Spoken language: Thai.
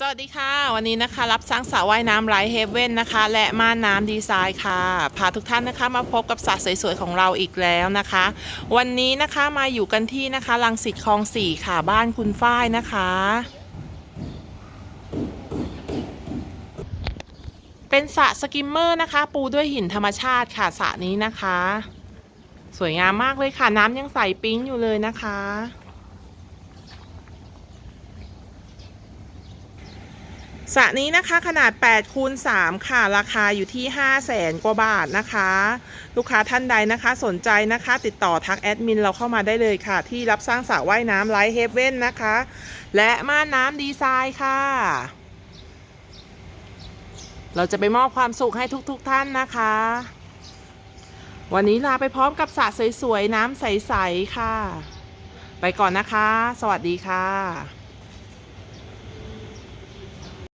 สวัสดีค่ะ วันนี้นะคะ รับสร้างสระว่ายน้ำไลท์เฮเว่นนะคะ และม่านน้ำดีไซน์ค่ะพาทุกท่านนะคะมาพบกับสระสวยๆของเราอีกแล้วนะคะ วันนี้นะคะมาอยู่กันที่นะคะลังสิตคลองสี่ค่ะบ้านคุณฝ้ายนะคะ เป็นสระสกิมเมอร์นะคะ ปูด้วยหินธรรมชาติค่ะสระนี้นะคะ สวยงามมากเลยค่ะ น้ำยังใสปิ๊งอยู่เลยนะคะ สระนี้นะคะขนาด8คูณ3ค่ะ ราคาอยู่ที่ 5 0 0แสนกว่าบาทนะคะ ลูกค้าท่านใดนะคะสนใจนะคะ ติดต่อทักแอดมินเราเข้ามาได้เลยค่ะ ที่รับสร้างสระว่ายน้ำไลท์เฮเว่นนะคะ และม่านน้ำดีไซน์ค่ะ เราจะไปมอบความสุขให้ทุกๆทท่านนะคะ วันนี้ลาไปพร้อมกับสระสวยๆ น้ำใส ๆ ค่ะ ไปก่อนนะคะ สวัสดีค่ะ